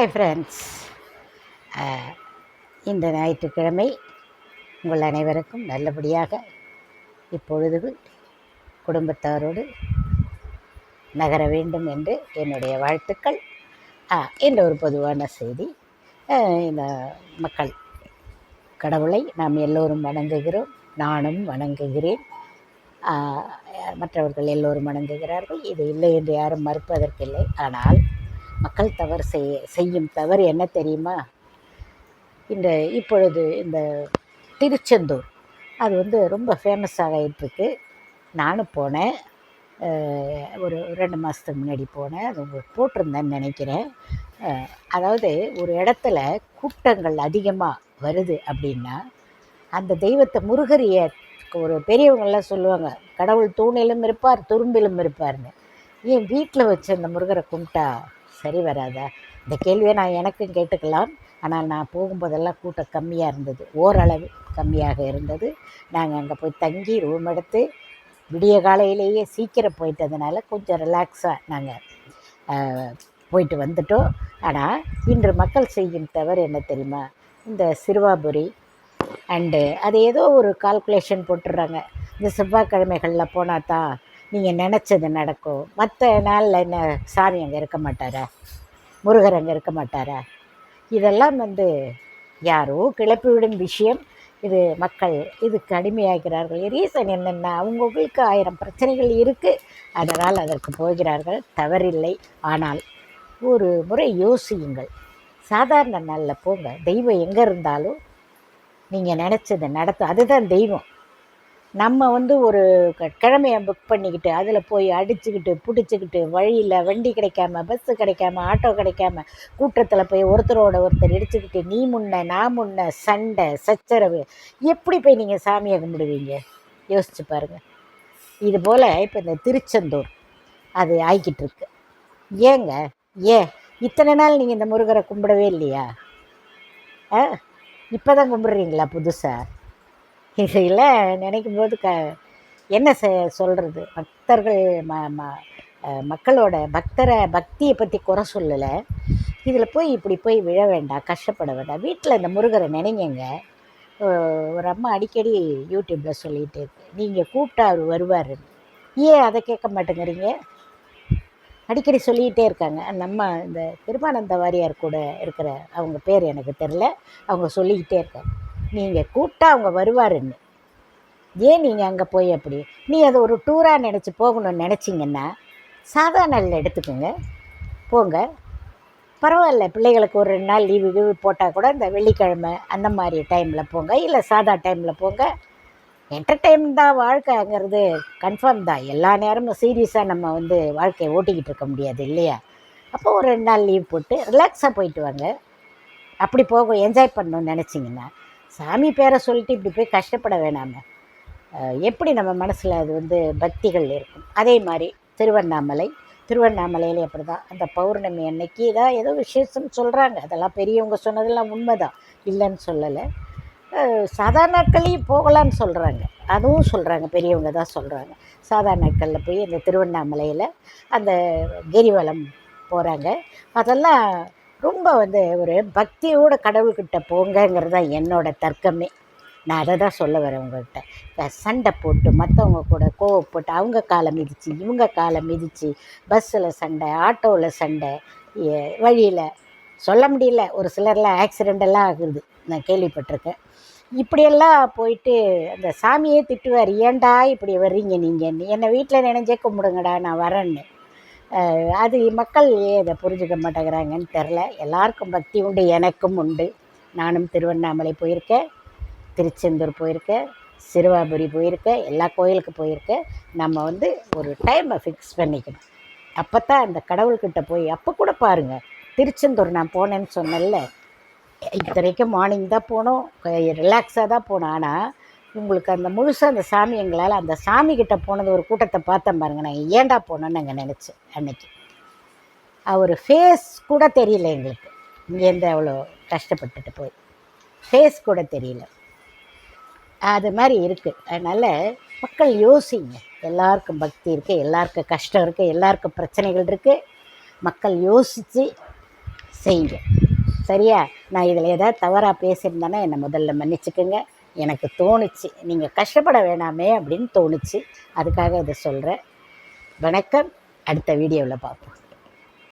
Hi friends இந்த ஞாயிற்றுக்கிழமை உங்கள் அனைவருக்கும் நல்லபடியாக இப்பொழுது குடும்பத்தாரோடு நகர வேண்டும் என்று என்னுடைய வாழ்த்துக்கள். என்ற ஒரு பொதுவான செய்தி. இந்த மக்கள் கடவுளை நாம் எல்லோரும் வணங்குகிறோம் நானும் வணங்குகிறேன். மற்றவர்கள் எல்லோரும் வணங்குகிறார்கள். இது இல்லை என்று யாரும் மறுப்பதற்கில்லை. ஆனால் மக்கள் தவறு செய்ய செய்யும் தவறு என்ன தெரியுமா? இந்த இப்பொழுது இந்த திருச்செந்தூர் அது வந்து ரொம்ப ஃபேமஸாக ஆகிட்டுருக்கு நானும் போனேன். ஒரு ரெண்டு மாதத்துக்கு முன்னாடி போனேன். அது உங்களுக்கு போட்டிருந்தேன்னு நினைக்கிறேன். அதாவது ஒரு இடத்துல கூட்டங்கள் அதிகமாக வருது அப்படின்னா அந்த தெய்வத்தை முருகரிய ஒரு பெரியவங்கள்லாம் சொல்லுவாங்க கடவுள் தூணிலும் இருப்பார் துரும்பிலும் இருப்பார்னு. ஏன் வீட்டில் வச்சு அந்த முருகரை கும்பிட்டா சரி வராதா? இந்த கேள்வியை நான் எனக்கும் கேட்டுக்கலாம். ஆனால் நான் போகும்போதெல்லாம் கூட்டம் கம்மியாக இருந்தது. ஓரளவு கம்மியாக இருந்தது. நாங்கள் அங்கே போய் தங்கி ரூம் எடுத்து விடிய காலையிலேயே சீக்கிரம் போயிட்டதுனால கொஞ்சம் ரிலாக்ஸாக நாங்கள் போயிட்டு வந்துட்டோம். ஆனால் இன்று மக்கள் செய்யும் தவறு என்ன தெரியுமா? இந்த சிறுவாபுரி அண்டு அது ஏதோ ஒரு கால்குலேஷன் போட்டுடுறாங்க இந்த செவ்வாய்க்கிழமைகளில் போனால் தான் நீங்கள் நினச்சது நடக்கும். மற்ற நாளில் என்ன சாமி அங்கே இருக்க மாட்டாரா? முருகர் அங்கே இருக்க மாட்டாரா? இதெல்லாம் வந்து யாரோ கிளப்பிவிடும் விஷயம். இது மக்கள் இதுக்கு அடிமையாகிறார்கள். ரீசன் என்னென்னா அவங்கவுங்களுக்கு ஆயிரம் பிரச்சனைகள் இருக்குது அதனால் அதற்கு போகிறார்கள். தவறில்லை. ஆனால் ஒரு முறை யோசியுங்கள். சாதாரண நாளில் போங்க. தெய்வம் எங்கே இருந்தாலும் நீங்கள் நினச்சதை நடத்தும் அதுதான் தெய்வம். நம்ம வந்து ஒரு க- புக் பண்ணிக்கிட்டு அதில் போய் அடிச்சுக்கிட்டு பிடிச்சிக்கிட்டு வழியில் வண்டி கிடைக்காம பஸ்ஸு கிடைக்காம ஆட்டோ கிடைக்காம கூட்டத்தில் போய் ஒருத்தரோட ஒருத்தர் இடிச்சுக்கிட்டு நீ முன்ன நான் முன்ன சண்டை சச்சரவு எப்படி போய் நீங்கள் சாமியை கும்பிடுவீங்க? யோசிச்சு பாருங்கள் இது போல் இப்போ இந்த திருச்செந்தூர் அது ஆகிக்கிட்டு இருக்கு. ஏங்க ஏ இத்தனை நாள் நீங்கள் இந்த முருகரை கும்பிடவே இல்லையா? ஆ? இப்போ தான் கும்பிட்றீங்களா புதுசாக இதையெல்லாம் நினைக்கும் போது க என்ன செ சொல்கிறது பக்தர்கள் ம ம மக்களோட பக்தரை பக்தியை பற்றி குறை சொல்லலை. இதில் போய் இப்படி போய் விழ வேண்டாம் கஷ்டப்பட வேண்டாம். வீட்டில் இந்த முருகரை நினைங்க ஒரு அம்மா அடிக்கடி யூடியூப்பில் சொல்லிகிட்டே இருக்கு. நீங்கள் கூப்பிட்டா அவர் வருவார். ஏன் அதை கேட்க மாட்டேங்கிறீங்க? அடிக்கடி சொல்லிக்கிட்டே இருக்காங்க. நம்ம இந்த திருமானந்த வாரியார் கூட இருக்கிற அவங்க பேர் எனக்கு தெரில அவங்க சொல்லிக்கிட்டே இருக்காங்க. நீங்கள் கூப்பிட்டா அவங்க வருவாருன்னு. ஏன் நீங்கள் அங்கே போய் அப்படி? நீ அதை ஒரு டூராக நினச்சி போகணும்னு நினச்சிங்கன்னா சாதா நாளில் எடுத்துக்கோங்க. போங்க. பரவாயில்ல பிள்ளைகளுக்கு ஒரு ரெண்டு நாள் லீவு லீவு போட்டால் கூட இந்த வெள்ளிக்கிழமை அந்த மாதிரி டைமில் போங்க. இல்லை சாதா டைமில் போங்க. என்டர்டெயின் தான் வாழ்க்கைங்கிறது. கன்ஃபார்ம் தான். எல்லா நேரமும் சீரியஸாக நம்ம வந்து வாழ்க்கையை ஓட்டிக்கிட்டு இருக்க முடியாது இல்லையா? அப்போ ஒரு ரெண்டு நாள் லீவ் போட்டு ரிலாக்ஸாக போயிட்டு வாங்க. அப்படி போக என்ஜாய் பண்ணணும்னு நினச்சிங்கன்னா சாமி பேரை சொல்லிட்டு இப்படி போய் கஷ்டப்பட வேணாமே. எப்படி நம்ம மனசில் அது வந்து பக்திகள் இருக்கும்? அதே மாதிரி திருவண்ணாமலை திருவண்ணாமலையில் அப்படி தான் அந்த பௌர்ணமி அன்னைக்கு தான் ஏதோ விசேஷம் சொல்கிறாங்க அதெல்லாம் பெரியவங்க சொன்னதெல்லாம் உண்மைதான். இல்லைன்னு சொல்லலை. சாதாரணக்களையும் போகலான்னு சொல்கிறாங்க அதுவும் சொல்கிறாங்க பெரியவங்க தான் சொல்கிறாங்க சாதாரணக்களில் போய் அந்த திருவண்ணாமலையில் அந்த கிரிவலம் போகிறாங்க அதெல்லாம் ரொம்ப வந்து ஒரு பக்தியோட கடவுள்கிட்ட போங்கங்கிறது தான் என்னோட தர்க்கமே. நான் அதை தான் சொல்ல வரேன் உங்கள்கிட்ட. சண்டை போட்டு மற்றவங்க கூட கோவப்பட்டு அவங்க காலை மிதித்து இவங்க காலை மிதித்து பஸ்ஸில் சண்டை ஆட்டோவில் சண்டை வழியில் சொல்ல முடியல. ஒரு சிலர்லாம் ஆக்சிடெண்டெல்லாம் ஆகுது. நான் கேள்விப்பட்டிருக்கேன். இப்படியெல்லாம் போயிட்டு அந்த சாமியே திட்டுவார் ஏன்டா இப்படி வர்றீங்க நீங்கள் என்னை வீட்டில் நினைஞ்சே கும்பிடுங்கடா நான் வரேன்னு. அது மக்கள் ஏன் இதை புரிஞ்சுக்க மாட்டேங்கிறாங்கன்னு தெரில. எல்லாருக்கும் பக்தி உண்டு எனக்கும் உண்டு. நானும் திருவண்ணாமலை போயிருக்கேன் திருச்செந்தூர் போயிருக்கேன் சிறுவாபுரி போயிருக்கேன் எல்லா கோயிலுக்கு போயிருக்கேன். நம்ம வந்து ஒரு டைமை ஃபிக்ஸ் பண்ணிக்கணும். அப்போ தான் அந்த கடவுள்கிட்ட போய் அப்போ கூட பாருங்கள் திருச்செந்தூர் நான் போனேன்னு சொன்னேன்ல இத்தனைக்கும் மார்னிங் தான் போனோம் ரிலாக்ஸாக தான் போனோம். ஆனால் உங்களுக்கு அந்த முழுசாக அந்த சாமி எங்களால் அந்த சாமி கிட்ட போனது ஒரு கூட்டத்தை பார்த்தேன் பாருங்க. நான் ஏன்டா போனோன்னு நாங்கள் நினச்சேன் அன்னைக்கு. அவர் ஃபேஸ் கூட தெரியல எங்களுக்கு. இங்கேருந்து அவ்வளோ கஷ்டப்பட்டுட்டு போய். ஃபேஸ் கூட தெரியல. அது மாதிரி இருக்குது அதனால் மக்கள் யோசிங்க. எல்லாருக்கும் பக்தி இருக்குது எல்லாருக்கும் கஷ்டம் இருக்குது எல்லாருக்கும் பிரச்சனைகள் இருக்குது மக்கள் யோசித்து செய்யுங்க. சரியா? நான் இதில் ஏதாவது தவறாக பேசியிருந்தேன்னா என்னை முதல்ல மன்னிச்சுக்கோங்க. எனக்கு தோணுச்சு. நீங்கள் கஷ்டப்பட வேணாமே அப்படின்னு தோணுச்சு. அதுக்காக இதை சொல்கிறேன் வணக்கம். அடுத்த வீடியோவில் பார்ப்போம்.